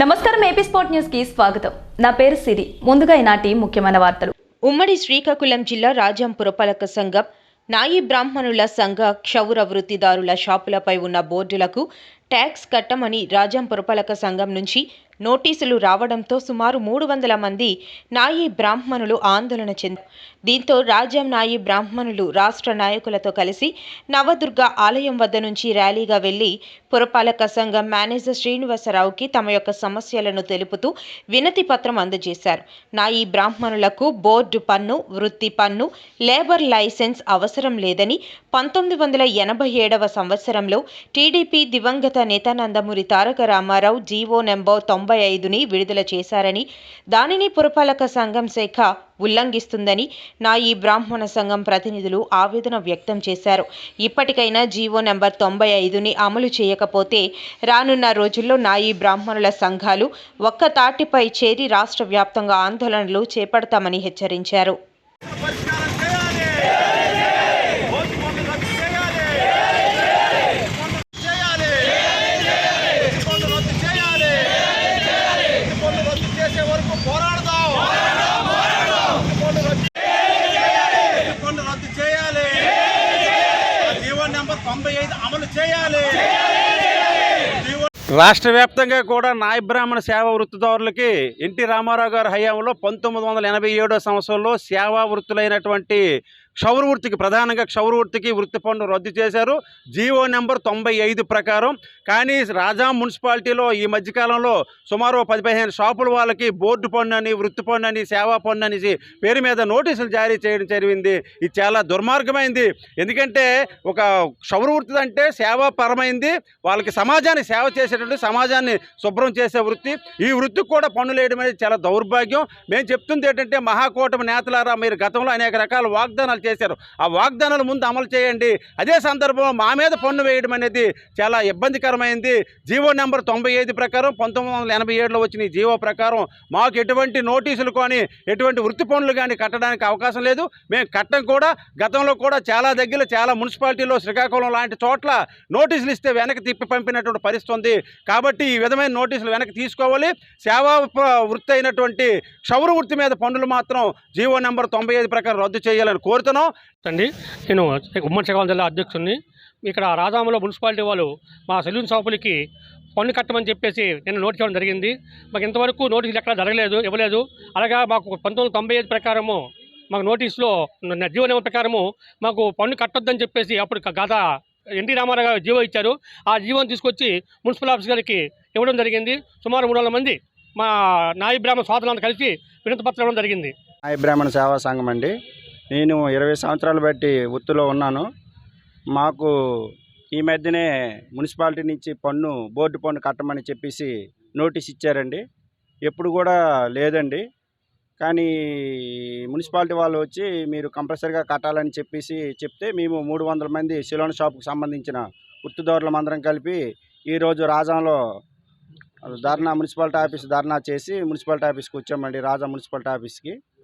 నమస్కారం AP sport న్యూస్కి స్వాగతం. నా పేరు సిరి. ముందుగా ఈనాటి ముఖ్యమైన వార్తలు. ఉమ్మడి శ్రీకాకుళం జిల్లా రాజాం పురపాలక సంఘం నాయి బ్రాహ్మణుల సంఘ క్షౌర వృత్తిదారుల షాపులపై ఉన్న బోర్డులకు ట్యాక్స్ కట్టమని రాజాం పురపాలక సంఘం నుంచి నోటీసులు రావడంతో సుమారు మూడు వందల మంది నాయి బ్రాహ్మణులు ఆందోళన చెందారు దీంతో రాజ్యం నాయి బ్రాహ్మణులు రాష్ట్ర నాయకులతో కలిసి నవదుర్గ ఆలయం వద్ద నుంచి ర్యాలీగా వెళ్ళి పురపాలక సంఘం మేనేజర్ శ్రీనివాసరావుకి తమ యొక్క సమస్యలను తెలుపుతూ వినతి పత్రం అందజేశారు. నాయి బ్రాహ్మణులకు బోర్డు పన్ను వృత్తి పన్ను లేబర్ లైసెన్స్ అవసరం లేదని పంతొమ్మిది వందల ఎనభై ఏడవ సంవత్సరంలో టీడీపీ దివంగత నేత నందమూరి తారక రామారావు జీవో నెంబర్ తొంభై తొంభై ఐదుని విడుదల చేశారని దానిని పురపాలక సంఘం శాఖ ఉల్లంఘిస్తుందని నా ఈ బ్రాహ్మణ సంఘం ప్రతినిధులు ఆవేదన వ్యక్తం చేశారు. ఇప్పటికైనా జీవో నెంబర్ తొంభై ఐదుని అమలు చేయకపోతే రానున్న రోజుల్లో నా ఈ బ్రాహ్మణుల సంఘాలు ఒక్క తాటిపై చేరి రాష్ట్ర వ్యాప్తంగా ఆందోళనలు చేపడతామని హెచ్చరించారు పరిష్కారం చేయాలి ఓటు పన్ను రద్దు చేయాలి చేయాలి ఓటు పన్ను రద్దు చేయాలి ఓటు పన్ను రద్దు చేసే వరకు పోరాడదాం ఓటు పన్ను రద్దు ఓటు పన్ను రద్దు చేయాలి జీవో నెంబర్ తొంభై ఐదు అమలు చేయాలి జీవో రాష్ట్ర వ్యాప్తంగా కూడా నాయ బ్రాహ్మణ సేవా వృత్తిదారులకి ఎన్టీ రామారావు గారి హయాంలో పంతొమ్మిది వందల ఎనభై ఏడో సంవత్సరంలో సేవా వృత్తులైనటువంటి క్షౌరవృత్తికి ప్రధానంగా క్షౌరవృత్తికి వృత్తి పన్ను రద్దు చేశారు. జీవో నెంబర్ తొంభై ఐదు ప్రకారం. కానీ రాజా మున్సిపాలిటీలో ఈ మధ్యకాలంలో సుమారు పది పదిహేను షాపుల వాళ్ళకి బోర్డు పన్ను అని వృత్తి పన్ను అని సేవా పన్ను అనేసి పేరు మీద నోటీసులు జారీ చేయడం జరిగింది. ఇది చాలా దుర్మార్గమైంది. ఎందుకంటే ఒక క్షౌరవృత్తి అంటే సేవాపరమైంది. వాళ్ళకి సమాజాన్ని సేవ చేసేటువంటి సమాజాన్ని శుభ్రం చేసే వృత్తి. ఈ వృత్తికి కూడా పన్నులు వేయడం అనేది చాలా దౌర్భాగ్యం. మేము చెప్తుంది ఏంటంటే మహాకూటమి నేతలారా మీరు గతంలో అనేక రకాల వాగ్దానాలు చేశారు. ఆ వాగ్దానాలు ముందు అమలు చేయండి. అదే సందర్భంలో మా మీద పన్ను వేయడం అనేది చాలా ఇబ్బందికరమైంది. జీవో నెంబర్ తొంభై ఐదు ప్రకారం పంతొమ్మిది వందల ఎనభై ఏడులో వచ్చిన ఈ జీవో ప్రకారం మాకు ఎటువంటి నోటీసులు కానీ ఎటువంటి వృత్తి పనులు కానీ కట్టడానికి అవకాశం లేదు. మేము కట్టం కూడా గతంలో కూడా చాలా దగ్గర చాలా మున్సిపాలిటీలో శ్రీకాకుళం లాంటి చోట్ల నోటీసులు ఇస్తే వెనక్కి తిప్పి పంపినటువంటి పరిస్థితి ఉంది. కాబట్టి ఈ విధమైన నోటీసులు వెనక్కి తీసుకోవాలి. సేవా వృత్తి అయినటువంటి క్షౌర వృత్తి మీద పన్నులు మాత్రం జీవో నెంబర్ తొంభై ఐదు ప్రకారం రద్దు చేయాలని కోరుతున్నాం. అండి నేను ఉమ్మడి శ్రీకాకుళం జిల్లా అధ్యక్షుడిని ఇక్కడ రాజామలో మున్సిపాలిటీ వాళ్ళు మా సెలూన్ షాపులకి పన్ను కట్టమని చెప్పేసి నేను నోటీస్ ఇవ్వడం జరిగింది. మాకు ఇంతవరకు నోటీసులు ఎక్కడ జరగలేదు ఇవ్వలేదు. అలాగా మాకు పంతొమ్మిది తొంభై ఐదు ప్రకారము మాకు నోటీసులో న- జీవో ప్రకారము మాకు పన్ను కట్టొద్దని చెప్పేసి అప్పుడు గత ఎన్టీ రామారావు గారు జీవో ఇచ్చారు. ఆ జీవోని తీసుకొచ్చి మున్సిపల్ ఆఫీస్ గారికి ఇవ్వడం జరిగింది. సుమారు మూడు వందల మంది మా నాయి బ్రాహ్మణ సోదరులంతా కలిసి వినతి పత్రం ఇవ్వడం జరిగింది. నాయబ్రాహ్మణ సేవా సంఘం అండి. నేను ఇరవై సంవత్సరాలు బట్టి వృత్తిలో ఉన్నాను. మాకు ఈ మధ్యనే మున్సిపాలిటీ నుంచి పన్ను బోర్డు పన్ను కట్టమని చెప్పేసి నోటీస్ ఇచ్చారండి. ఎప్పుడు కూడా లేదండి. కానీ మున్సిపాలిటీ వాళ్ళు వచ్చి మీరు కంపల్సరీగా కట్టాలని చెప్పేసి చెప్తే మేము మూడు వందల మంది సిలోన్ షాప్కి సంబంధించిన వృత్తిదారులం అందరం కలిపి ఈరోజు రాజంలో ధర్నా మున్సిపాలిటీ ఆఫీస్ ధర్నా చేసి మున్సిపాలిటీ ఆఫీస్కి వచ్చామండి. రాజా మున్సిపాలిటీ ఆఫీస్కి.